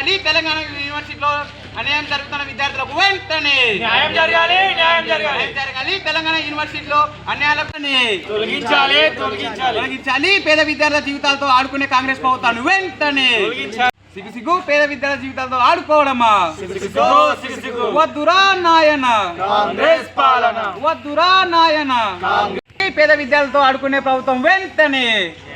చేయాలి. తెలంగాణ యూనివర్సిటీలో అన్యాయం జరుగుతున్న విద్యార్థులకు వెంటనే న్యాయం జరగాలి న్యాయం జరగాలి. జరగాలి. తెలంగాణ యూనివర్సిటీలో అన్యాయాలకు తొలగించాలి తొలగించాలి. తొలగించాలి. పేద విద్యార్థుల జీవితాలతో ఆడుకునే కాంగ్రెస్ ప్రభుత్వాన్ని వెంటనే సిగ్గు సిగ్గు పేద విద్యార్థుల జీవితాలతో ఆడుకోవడమా? వద్దురా నాయన. కాంగ్రెస్ పాలన. వద్దురా నాయన. పేద విద్యార్థులతో ఆడుకునే ప్రభుత్వం వెంటనే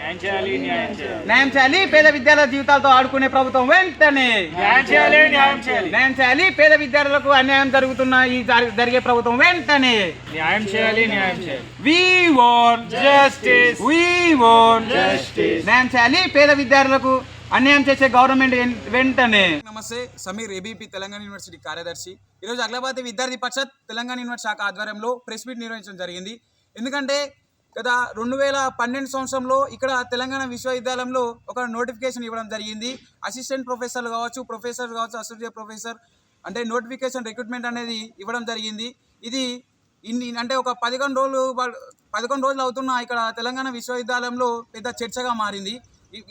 న్యాయం చేయాలి పేద విద్యార్థుల జీవితాలతో ఆడుకునే ప్రభుత్వం వెంటనే. న్యాయం చేయాలి పేద విద్యార్థులకు అన్యాయం జరుగుతున్న ఈ జరి- జరిగే ప్రభుత్వం వెంటనే. న్యాయం చేయాలి న్యాయం చేయాలి. We want justice we want Justice. న్యాయం చేయాలి పేద విద్యార్థులకు అన్యాయం చేసే గవర్నమెంట్ వెంటనే. నమస్తే సమీర్ ఏబీపీ తెలంగాణ యూనివర్సిటీ కార్యదర్శి. ఈరోజు అగ్లబాద్ విద్యార్థి పరిషత్ తెలంగాణ యూనివర్సిటీ శాఖ ఆధ్వర్యంలో ప్రెస్ మీట్ నిర్వహించడం జరిగింది. ఎందుకంటే గత రెండు వేల పన్నెండు సంవత్సరంలో ఇక్కడ తెలంగాణ విశ్వవిద్యాలయంలో ఒక నోటిఫికేషన్ ఇవ్వడం జరిగింది. అసిస్టెంట్ ప్రొఫెసర్లు కావచ్చు ప్రొఫెసర్ కావచ్చు అసోసియేట్ ప్రొఫెసర్ అంటే నోటిఫికేషన్ రిక్రూట్మెంట్ అనేది ఇవ్వడం జరిగింది. ఇది ఇన్ని అంటే ఒక పదకొండు రోజులు పదకొండు రోజులు అవుతున్న ఇక్కడ తెలంగాణ విశ్వవిద్యాలయంలో పెద్ద చర్చగా మారింది.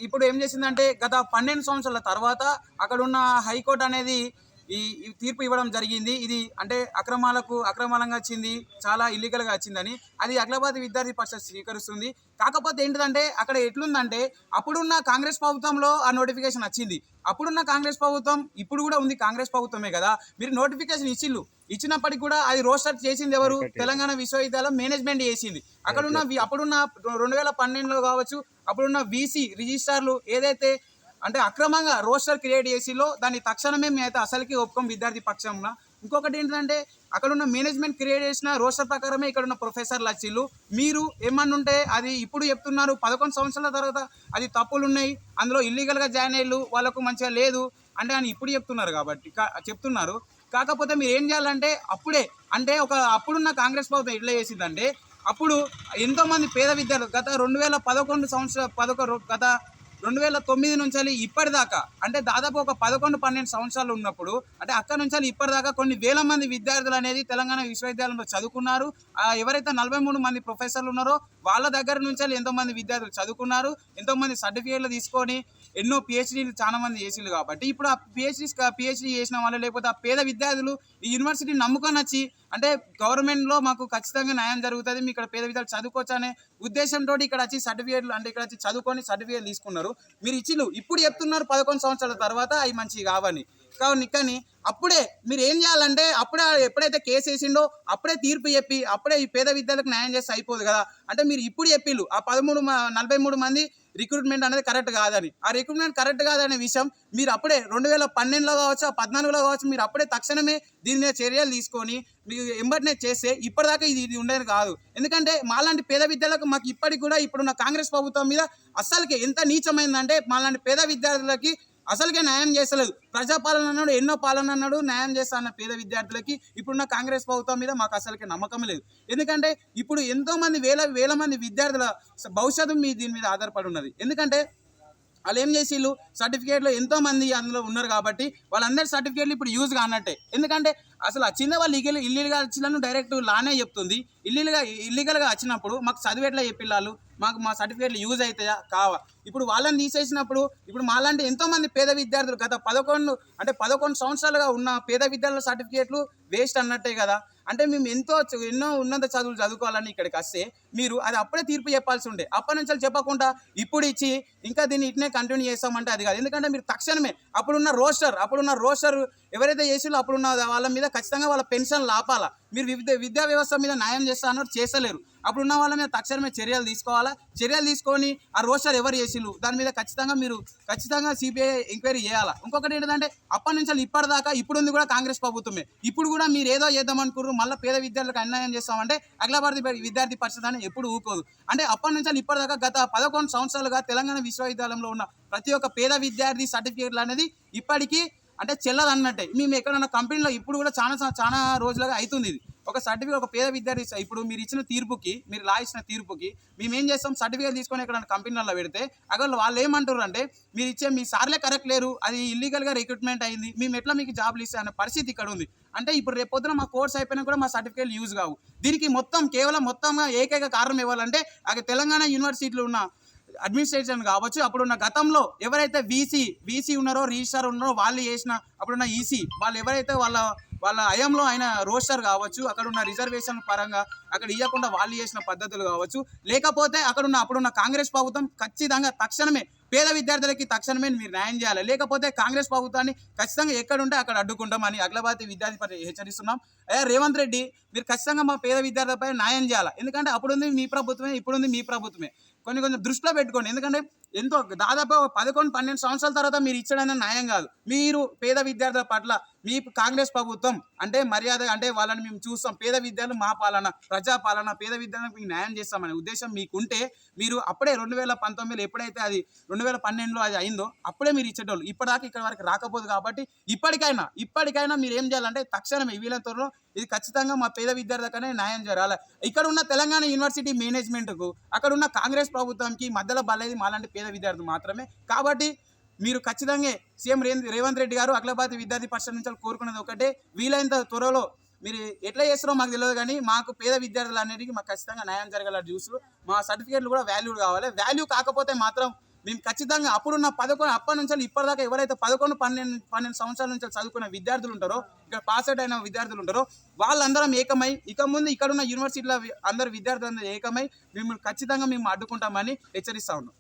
ఇప్పుడు ఏం చేసిందంటే గత పన్నెండు సంవత్సరాల తర్వాత అక్కడ ఉన్న హైకోర్టు అనేది ఈ తీర్పు ఇవ్వడం జరిగింది. ఇది అంటే అక్రమాలకు అక్రమాలంగా వచ్చింది చాలా ఇల్లీగల్గా వచ్చిందని అది అఖిలాబాద్ విద్యార్థి పరిషత్ స్వీకరిస్తుంది. కాకపోతే ఏంటిదంటే అక్కడ ఎట్లుందంటే అప్పుడున్న కాంగ్రెస్ ప్రభుత్వంలో ఆ నోటిఫికేషన్ వచ్చింది. అప్పుడున్న కాంగ్రెస్ ప్రభుత్వం ఇప్పుడు కూడా ఉంది కాంగ్రెస్ ప్రభుత్వమే కదా. మీరు నోటిఫికేషన్ ఇచ్చిళ్ళు. ఇచ్చినప్పటికి కూడా అది రోస్టర్ చేసింది ఎవరు? తెలంగాణ విశ్వవిద్యాలయం మేనేజ్మెంట్ చేసింది. అక్కడ ఉన్న వి- అప్పుడున్న రెండు వేల పన్నెండులో కావచ్చు అప్పుడున్న వీసీ రిజిస్టార్లు ఏదైతే అంటే అక్రమంగా రోస్టర్ క్రియేట్ చేసిలో దాన్ని తక్షణమే మేమైతే అసలుకి ఒప్పుకోం విద్యార్థి పక్షంన. ఇంకొకటి ఏంటంటే అక్కడ ఉన్న మేనేజ్మెంట్ క్రియేట్ చేసిన రోస్టర్ ప్రకారమే ఇక్కడ ఉన్న ప్రొఫెసర్లు వచ్చిళ్ళు. మీరు ఏమన్నా ఉంటే అది ఇప్పుడు చెప్తున్నారు పదకొండు సంవత్సరాల తర్వాత అది తప్పులు ఉన్నాయి అందులో ఇల్లీగల్గా జాయిన్ అయ్యారు వాళ్ళకు మంచిగా లేదు అంటే అని ఇప్పుడు చెప్తున్నారు కాబట్టి కా- చెప్తున్నారు. కాకపోతే మీరు ఏం చేయాలంటే అప్పుడే అంటే ఒక అప్పుడున్న కాంగ్రెస్ ప్రభుత్వం ఎట్లా చేసిందంటే అప్పుడు ఎంతోమంది పేద విద్యార్థులు గత రెండు వేల పదకొండు సంవత్సరాల పదకొండు గత రెండు వేల తొమ్మిది నుంచి ఇప్పటిదాకా అంటే దాదాపు ఒక పదకొండు పన్నెండు సంవత్సరాలు ఉన్నప్పుడు అంటే అక్కడ నుంచి ఇప్పటిదాకా కొన్ని వేల మంది విద్యార్థులు అనేది తెలంగాణ విశ్వవిద్యాలయంలో చదువుకున్నారు. ఎవరైతే నలభై మూడు మంది ప్రొఫెసర్లు ఉన్నారో వాళ్ళ దగ్గర నుంచి ఎంతోమంది ఎంతో మంది విద్యార్థులు చదువుకున్నారు ఎంతో మంది సర్టిఫికేట్లు తీసుకొని ఎన్నో పిహెచ్డీలు చాలా మంది చేసిండ్రు కాబట్టి ఇప్పుడు ఆ పిహెచ్డీ పిహెచ్డీ చేసిన వాళ్ళు లేకపోతే ఆ పేద విద్యార్థులు ఈ యూనివర్సిటీ నమ్ముకొని వచ్చి అంటే గవర్నమెంట్లో మాకు ఖచ్చితంగా న్యాయం జరుగుతుంది మీ ఇక్కడ పేద విద్యార్థులు చదువుకోవచ్చు అనే ఉద్దేశంతో ఇక్కడ వచ్చి సర్టిఫికేట్లు అంటే ఇక్కడ వచ్చి చదువుకొని సర్టిఫికేట్ తీసుకున్నారు. మీరు ఇచ్చిండ్రు ఇప్పుడు చెప్తున్నారు పదకొండు సంవత్సరాల తర్వాత అవి మంచివి కావని. కాబట్టి కానీ అప్పుడే మీరు ఏం చేయాలంటే అప్పుడే ఎప్పుడైతే కేసు వేసిండో అప్పుడే తీర్పు చెప్పి అప్పుడే ఈ పేద విద్యార్థులకు న్యాయం చేస్తే అయిపోదు కదా. అంటే మీరు ఇప్పుడు చెప్పిళ్ళు ఆ పదమూడు మ- నలభై మూడు మంది రిక్రూట్మెంట్ అనేది కరెక్ట్ కాదని. ఆ రిక్రూట్మెంట్ కరెక్ట్ కాదనే విషయం మీరు అప్పుడే రెండు వేల పన్నెండులో కావచ్చు ఆ పద్నాలుగులో కావచ్చు మీరు అప్పుడే తక్షణమే దీని మీద చర్యలు తీసుకొని మీరు ఎంబటినే చేస్తే ఇప్పటిదాకా ఇది ఇది ఉండేది కాదు. ఎందుకంటే మాలాంటి పేద విద్యార్థులకు మాకు ఇప్పటికి కూడా ఇప్పుడున్న కాంగ్రెస్ ప్రభుత్వం మీద అస్సలకి ఎంత నీచమైందంటే మాలాంటి పేద విద్యార్థులకి అసలుకే న్యాయం చేస్తలేదు. ప్రజాపాలన అన్నాడు ఎన్నో పాలన అన్నాడు న్యాయం చేస్తా అన్న పేద విద్యార్థులకి ఇప్పుడున్న కాంగ్రెస్ ప్రభుత్వం మీద మాకు అసలుకే నమ్మకం లేదు. ఎందుకంటే ఇప్పుడు ఎంతో మంది వేల వేల మంది విద్యార్థుల భవిష్యత్తు మీ దీని మీద ఆధారపడి ఉన్నది. ఎందుకంటే వాళ్ళు ఏం చేసిళ్ళు? సర్టిఫికేట్లో ఎంతో మంది అందులో ఉన్నారు కాబట్టి వాళ్ళందరి సర్టిఫికేట్లు ఇప్పుడు యూజ్ కానట్టే. ఎందుకంటే అసలు వచ్చిందే వాళ్ళు ఇల్లీగల్ ఇల్లీగల్గా వచ్చిన డైరెక్ట్ లానే చెప్తుంది. ఇల్లీగల్గా ఇల్లీగల్గా వచ్చినప్పుడు మాకు చదివేట్లా చెప్పిళ్ళు మాకు మా సర్టిఫికేట్లు యూజ్ అవుతాయా? కావా. ఇప్పుడు వాళ్ళని తీసేసినప్పుడు ఇప్పుడు మాలాంటి ఎంతోమంది పేద విద్యార్థులు గత పదకొండు అంటే పదకొండు సంవత్సరాలుగా ఉన్న పేద విద్యార్థుల సర్టిఫికేట్లు వేస్ట్ అన్నట్టే కదా. అంటే మేము ఎంతో ఎన్నో ఉన్నత చదువులు చదువుకోవాలని ఇక్కడికి వస్తే మీరు అది అప్పుడే తీర్పు చెప్పాల్సి ఉండే. అప్పటి నుంచి చెప్పకుండా ఇప్పుడు ఇచ్చి ఇంకా దీన్ని ఇట్నే కంటిన్యూ చేస్తామంటే అది కాదు. ఎందుకంటే మీరు తక్షణమే అప్పుడున్న రోస్టర్ అప్పుడున్న రోస్టర్ ఎవరైతే చేసిలో అప్పుడున్న వాళ్ళ మీద ఖచ్చితంగా వాళ్ళ పెన్షన్ లాపాలా. మీరు విద్య విద్యా వ్యవస్థ మీద న్యాయం చేస్తా అన్నారు చేస్తలేరు. అప్పుడున్న వాళ్ళ మీద తక్షణమే చర్యలు తీసుకోవాలా? చర్యలు తీసుకొని ఆ రోస్టర్ ఎవరు చేసిళ్ళు దాని మీద ఖచ్చితంగా మీరు ఖచ్చితంగా సిబిఐ ఎంక్వైరీ చేయాలా? ఇంకొకటి ఏంటంటే అప్పటి నుంచి ఇప్పటిదాకా ఇప్పుడు ఉంది కూడా కాంగ్రెస్ ప్రభుత్వమే. ఇప్పుడు కూడా మీరు ఏదో చేద్దాం అనుకున్నారు మళ్ళీ పేద విద్యార్థులకు అన్యాయం చేస్తామంటే అఖిలభారతి విద్యార్థి పరిషత్ అని ఎప్పుడు ఊకోదు. అంటే అప్పటి నుంచి ఇప్పటిదాకా గత పదకొండు సంవత్సరాలుగా తెలంగాణ విశ్వవిద్యాలయంలో ఉన్న ప్రతి ఒక్క పేద విద్యార్థి సర్టిఫికేట్లు అనేది ఇప్పటికీ అంటే చెల్లదు అన్నట్టే మేము ఎక్కడన్నా కంపెనీలో ఇప్పుడు కూడా చాలా చాలా రోజులుగా అవుతుంది ఇది. ఒక సర్టిఫికేట్ ఒక పేద విద్యార్థి ఇప్పుడు మీరు ఇచ్చిన తీర్పుకి మీరు లా ఇచ్చిన తీర్పుకి మేము ఏం చేస్తాం? సర్టిఫికేట్ తీసుకొని ఇక్కడ కంపెనీలలో పెడితే అక్కడ వాళ్ళు ఏమంటారు అంటే మీరు ఇచ్చే మీ సార్లే కరెక్ట్ లేరు. అది ఇల్లీగల్గా రిక్రూట్మెంట్ అయింది. మేము ఎట్లా మీకు జాబ్లు ఇస్తే? అనే పరిస్థితి ఇక్కడ ఉంది. అంటే ఇప్పుడు రేపు పొద్దున మా కోర్స్ అయిపోయినా కూడా మా సర్టిఫికేట్ యూజ్ కావు. దీనికి మొత్తం కేవలం మొత్తంగా ఏకైక కారణం ఇవ్వాలంటే అక్కడ తెలంగాణ యూనివర్సిటీలో ఉన్న అడ్మినిస్ట్రేషన్ కావచ్చు అప్పుడున్న గతంలో ఎవరైతే వీసీ వీసీ ఉన్నారో రిజిస్టార్ ఉన్నారో వాళ్ళు చేసిన అప్పుడున్న ఈసీ వాళ్ళు ఎవరైతే వాళ్ళ వాళ్ళ అయంలో ఆయన రోస్టర్ కావచ్చు అక్కడ ఉన్న రిజర్వేషన్ పరంగా అక్కడ ఇవ్వకుండా వాళ్ళు చేసిన పద్ధతులు కావచ్చు. లేకపోతే అక్కడ ఉన్న అప్పుడున్న కాంగ్రెస్ ప్రభుత్వం ఖచ్చితంగా తక్షణమే పేద విద్యార్థులకి తక్షణమే మీరు న్యాయం చేయాలి. లేకపోతే కాంగ్రెస్ ప్రభుత్వాన్ని ఖచ్చితంగా ఎక్కడుంటే అక్కడ అడ్డుకుంటామని అగ్లబాతి విద్యార్థి పరిషత్ హెచ్చరిస్తున్నాం. అయ్యా రేవంత్ రెడ్డి మీరు ఖచ్చితంగా మా పేద విద్యార్థులపై న్యాయం చేయాలి? ఎందుకంటే అప్పుడుంది మీ ప్రభుత్వమే ఇప్పుడుంది మీ ప్రభుత్వమే. కొన్ని కొంచెం దృష్టిలో పెట్టుకోండి. ఎందుకంటే ఎంతో దాదాపు పదకొండు పన్నెండు సంవత్సరాల తర్వాత మీరు ఇచ్చడానికి న్యాయం కాదు. మీరు పేద విద్యార్థుల పట్ల మీ కాంగ్రెస్ ప్రభుత్వం అంటే మర్యాద అంటే వాళ్ళని మేము చూస్తాం. పేద విద్యార్థులు మా పాలన ప్రజా పాలన పేద విద్యార్థులకు మీకు న్యాయం చేస్తామనే ఉద్దేశం మీకుంటే మీరు అప్పుడే రెండు వేల పంతొమ్మిదిలో ఎప్పుడైతే అది రెండు వేల పన్నెండులో అది అయిందో అప్పుడే మీరు ఇచ్చేటోళ్ళు. ఇప్పటిదాకా ఇక్కడ వరకు రాకపోదు కాబట్టి ఇప్పటికైనా ఇప్పటికైనా మీరు ఏం చేయాలంటే తక్షణమే వీళ్ళ త్వరలో ఇది ఖచ్చితంగా మా పేద విద్యార్థులకనే న్యాయం జరగాలి. ఇక్కడ ఉన్న తెలంగాణ యూనివర్సిటీ మేనేజ్మెంట్కు అక్కడ ఉన్న కాంగ్రెస్ ప్రభుత్వంకి మధ్యలో బలేదు మాలాంటి పేద విద్యార్థులు మాత్రమే. కాబట్టి మీరు ఖచ్చితంగా సీఎం రేవంత్ రేవంత్ రెడ్డి గారు అఖిలభారత విద్యార్థి పరిషత్ నుంచి కోరుకున్నది ఒకటే. వీలైనంత త్వరలో మీరు ఎట్లా చేస్తారో మాకు తెలియదు కానీ మాకు పేద విద్యార్థులు అనేది మాకు ఖచ్చితంగా న్యాయం జరగాల చూసు మా సర్టిఫికేట్లు కూడా వాల్యూ కావాలి. వాల్యూ కాకపోతే మాత్రం మేము ఖచ్చితంగా అప్పుడున్న పదకొండు అప్పటి నుంచి ఇప్పటిదాకా ఎవరైతే పదకొండు పన్నెండు పన్నెండు సంవత్సరాల నుంచి చదువుకున్న విద్యార్థులు ఉంటారో ఇక్కడ పాస్ అవుట్ అయిన విద్యార్థులు ఉంటారో వాళ్ళందరం ఏకమై ఇక ముందు ఇక్కడ ఉన్న యూనివర్సిటీలో అందరు విద్యార్థులందరూ ఏకమై మిమ్మల్ని ఖచ్చితంగా మేము అడ్డుకుంటామని హెచ్చరిస్తా ఉన్నాం.